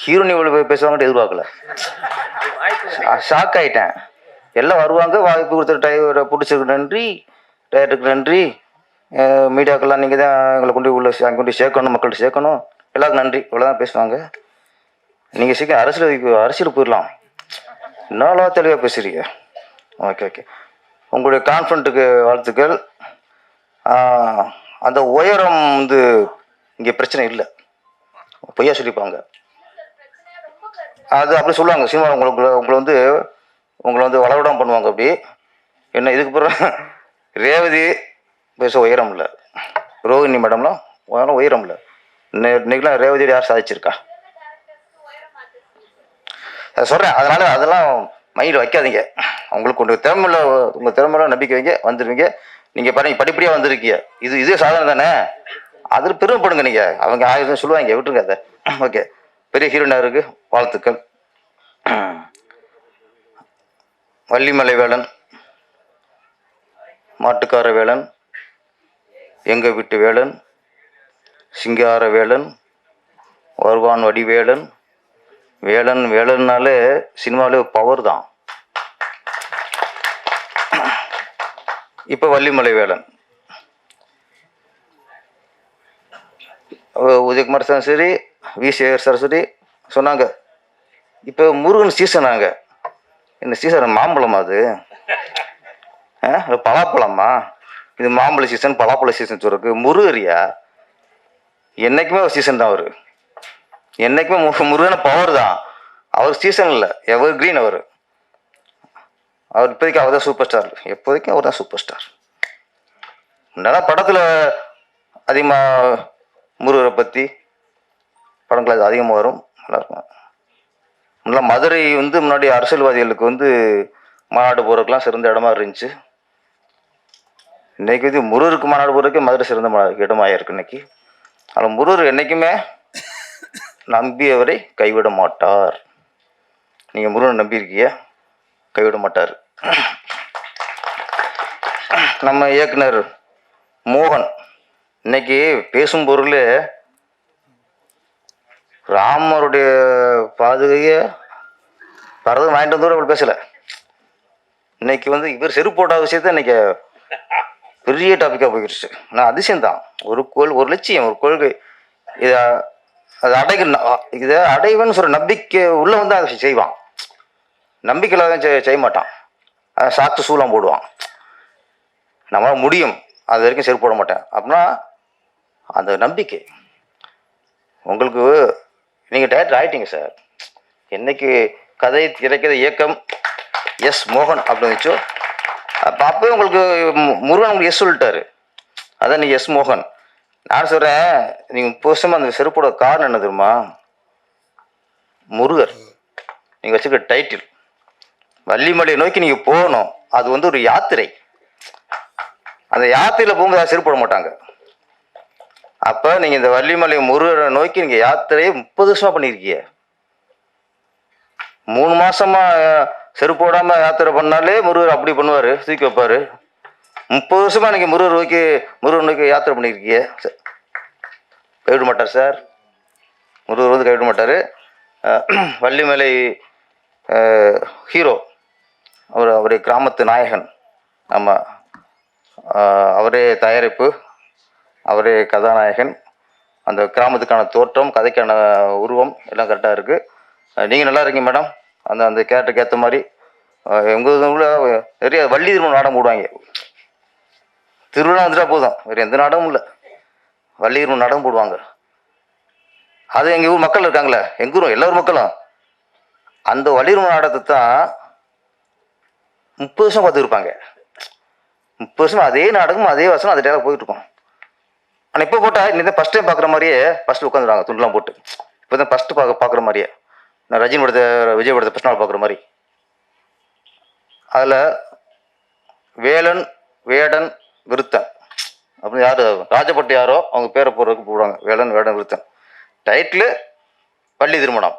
ஹீரோனி இவ்வளோ பேசுவாங்கன்னு எதிர்பார்க்கல. ஷாக் ஆயிட்டேன். எல்லாம் வருவாங்க வாய்ப்பு கொடுத்த டிரைவரை பிடிச்சதுக்கு நன்றி டேரக்டருக்கு நன்றி. மீடியாக்கெல்லாம் நீங்கள் தான் எங்களை கொண்டு உள்ள அங்கே கொண்டு சேர்க்கணும் மக்கள்கிட்ட சேர்க்கணும். எல்லாருக்கும் நன்றி. இவ்வளோதான் பேசுவாங்க. நீங்கள் சீக்கிரம் அரசியல் அரசியல் போயிடலாம். என்னவா தெளிவாக பேசுறீங்க? ஓகே ஓகே உங்களுடைய கான்ஃபிடண்ட்டுக்கு வாழ்த்துக்கள். அந்த உயரம் வந்து இங்கே பிரச்சனை இல்லை. பொய்யா சொல்லிப்பாங்க. அது அப்படி சொல்லுவாங்க. சினிமா உங்களுக்கு உங்களை வந்து உங்களை வந்து வளவிடம் பண்ணுவாங்க அப்படி. என்ன இதுக்கு பிறகு ரேவதி பேச உயரம் இல்லை. ரோஹிணி மேடம்லாம் உயரம் உயரமில்ல இல்லை. ரேவதி யார் சாதிச்சிருக்கா? அதை சொல்கிறேன் அதனால் அதெல்லாம் மைண்டில் வைக்காதீங்க. உங்களுக்கு உங்கள் திறமையில் உங்கள் திறமையில நம்பிக்கை வைங்க வந்துடுவீங்க நீங்கள் பாருங்க படிப்படியாக வந்திருக்கீங்க. இது இதே சாதனை தானே? அதில் பெருமைப்படுங்க நீங்கள் அவங்க ஆயிரம் சொல்லுவாங்க விட்டுருங்க அதை. ஓகே பெரிய ஹீரோனருக்கு வாழ்த்துக்கள். வள்ளிமலை வேலன் மாட்டுக்கார வேலன் எங்க வீட்டு வேலன் சிங்கார வேலன் வருவான் வடிவேலன் வேலன். வேளன்னாலே சினிமாவிலே பவர் தான். இப்போ வள்ளிமலை வேலன். உதயகுமார் சார் சரி விசேகர் சரஸ்வதி சொன்னாங்க. இப்போ முருகன் சீசனாங்க என்ன சீசன் மாம்பழமா அது? ஆ பலாப்பழமா? இது மாம்பழ சீசன் பலாப்பழ சீசன் சொருக்கு முருகரியா? என்றைக்குமே ஒரு சீசன் தான் அவர். என்றைக்குமே மு- முருகன பவர் தான். அவர் சீசன் இல்லை. எவர் கிரீன் அவர். அவர் இப்போதைக்கு அவர் தான் சூப்பர் ஸ்டார் எப்போதைக்கும் அவர் தான் சூப்பர் ஸ்டார் நல்லா படத்தில் அதிகமாக முருகரை பற்றி படங்கள் அது அதிகமாக வரும். நல்லாயிருக்கும் நல்லா மதுரை வந்து முன்னாடி அரசியல்வாதிகளுக்கு வந்து மாநாடு போகிறதுக்கெலாம் சிறந்த இடமா இருந்துச்சு. இன்றைக்கி வந்து முருகருக்கு மாநாடு போகிறதுக்கு மதுரை சிறந்த மா- இடமாக இருக்கு இன்னைக்கு. ஆனால் முருகர் என்றைக்குமே நம்பியவரை கைவிட மாட்டார். நீங்கள் முருகனை நம்பியிருக்கிய கைவிட மாட்டார். நம்ம இயக்குனர் மோகன் இன்னைக்கு பேசும் பொருள் ராமருடைய பாதுகையை பரதம் வாங்கிட்டு வந்து கூட பேசலை. இன்னைக்கு வந்து இவர் செருப்பு போட்டாத விஷயத்த இன்னைக்கு பெரிய டாப்பிக்காக போயிடுச்சு. நான் அதிசயம்தான். ஒரு கோல் ஒரு லட்சியம் ஒரு கொள்கை. இதை அதை அடைக்கணும் இதை அடைவன்னு சொல்ற நம்பிக்கை உள்ள வந்து அதை செய்வான். நம்பிக்கை இல்லாத செய் செய்ய மாட்டான். அதை சாத்து சூளம் போடுவான். நம்மளால் முடியும். அது வரைக்கும் செருப்பு போட மாட்டேன். அப்படின்னா அந்த நம்பிக்கை. உங்களுக்கு நீங்கள் டேரக்டர் ஆகிட்டீங்க சார் என்னைக்கு கதை திரைக்கிற இயக்கம் எஸ் மோகன் அப்படின்னு வச்சோ அப்போ அப்போவே உங்களுக்கு மு- முருகன் உங்களுக்கு எஸ் சொல்லிட்டாரு. அதான் நீங்கள் எஸ் மோகன். நான் சொல்கிறேன் நீங்கள் புதுசமாக அந்த செருப்போட காரணம் என்ன தெரியுமா? முருகர். நீங்கள் வச்சுருக்க டைட்டில் வள்ளிமலையை நோக்கி நீங்கள் போகணும். அது வந்து ஒரு யாத்திரை. அந்த யாத்திரையில் போகும்போது செருப்பு போட மாட்டாங்க. அப்போ நீங்கள் இந்த வள்ளிமலை முருகரை நோக்கி நீங்கள் யாத்திரையை முப்பது வருஷமாக பண்ணியிருக்கீங்க. மூணு மாசமா செருப்பு போடாம யாத்திரை பண்ணாலே முருகர் அப்படி பண்ணுவாரு தூக்கி வைப்பாரு. முப்பது வருஷமா நீங்க முருகர் நோக்கி முருகர் நோக்கி யாத்திரை பண்ணியிருக்கீங்க. கைவிட மாட்டார் சார். முருகர் வந்து கைவிட மாட்டார். வள்ளிமலை ஹீரோ. அவர் அவருடைய கிராமத்து நாயகன். ஆமாம் அவரே தயாரிப்பு. அவரே கதாநாயகன். அந்த கிராமத்துக்கான தோற்றம் கதைக்கான உருவம் எல்லாம் கரெக்டாக இருக்குது நீங்கள் நல்லா இருக்கீங்க மேடம் அந்த அந்த கேரக்டருக்கு ஏற்ற மாதிரி எங்கள் ஊரில் நிறைய வள்ளி திருமணம் நாடகம் போடுவாங்க. திருவிழா வந்துட்டா போதும். வேறு எந்த நாடகமும் இல்லை. வள்ளி திருமணம் நாடகம் போடுவாங்க. அது எங்கள் ஊர் மக்கள் இருக்காங்களே எங்கள் ஊரும் எல்லாரும் மக்களும். அந்த வள்ளி திருமண நாடகத்தை தான் முப்பது வருஷம் பார்த்துருப்பாங்க முப்பது வருஷம் அதே நாடகம் அதே வருஷம் அதே டேலாக் போயிட்டு ஆனால் இப்போ போட்டால் இந்த ஃபஸ்ட் டைம் பார்க்குற மாதிரியே ஃபஸ்ட்டு உட்காந்துருவாங்க துண்டுலாம் போட்டு. இப்போ தான் ஃபஸ்ட்டு பார்க்க பார்க்குற மாதிரியே. நான் ரஜினி படத்தை விஜய் படத்தை ஃபஸ்ட் நாள் பார்க்குற மாதிரி. அதில் வேலன் வேடன் விருத்தன். அப்படின்னு யார்? ராஜபட்டு யாரோ அவங்க பேரை போடுறதுக்கு போடுவாங்க. வேலன் வேடன் விருத்தன். டைட்டில் பள்ளி திருமணம்.